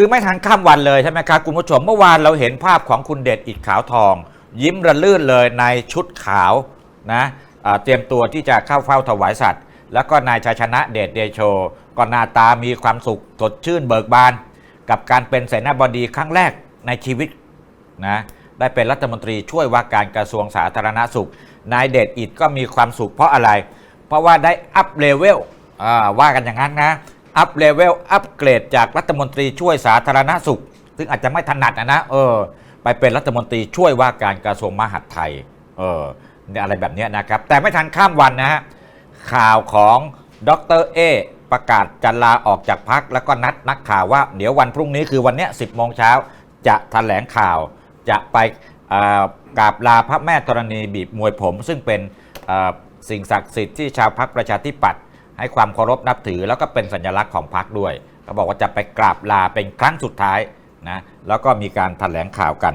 คือไม่ทันข้ามวันเลยใช่ไหมครับคุณผู้ชมเมื่อวานเราเห็นภาพของคุณเดชอิดขาวทอง ยิ้มระลื่นเลยในชุดขาวนะอ่าเตรียมตัวที่จะเข้าเฝ้าถวายสัตว์ แล้วก็นายชัยชนะเดชเดโชก็หน้าตามีความสุขสดชื่นเบิกบาน กับการเป็นเสนาบดีครั้งแรกในชีวิตนะได้เป็นรัฐมนตรีช่วยว่าการกระทรวงสาธารณสุข นายเดชอิดก็มีความสุขเพราะอะไร เพราะว่าได้อัพเลเวลว่ากันอย่างนั้นนะ อัพเลเวลอัพเกรดจากรัฐมนตรีช่วยสาธารณสุข ซึ่งอาจจะไม่ถนัดนะนะเออ ไปเป็นรัฐมนตรีช่วยว่าการกระทรวงมหาดไทย เอออะไรแบบนี้นะครับ แต่ไม่ทันข้ามวันนะฮะข่าวของดรเอประกาศจะลาออกจากพักแล้วก็นัดนักข่าวว่า เดี๋ยววันพรุ่งนี้คือวันเนี้ย10โมงเช้าจะแถลงข่าว จะไปอ่อกราบลาพระแม่ธรณีบีบมวยผม ซึ่งเป็นอ่อสิ่งศักดิ์สิทธิ์ที่ชาวพักประชาธิปัตย์ ให้ความเคารพนับถือแล้วก็เป็นสัญลักษณ์ของพรรคด้วยเขาบอกว่าจะไปกราบลาเป็นครั้งสุดท้ายนะแล้วก็มีการแถลงข่าวกัน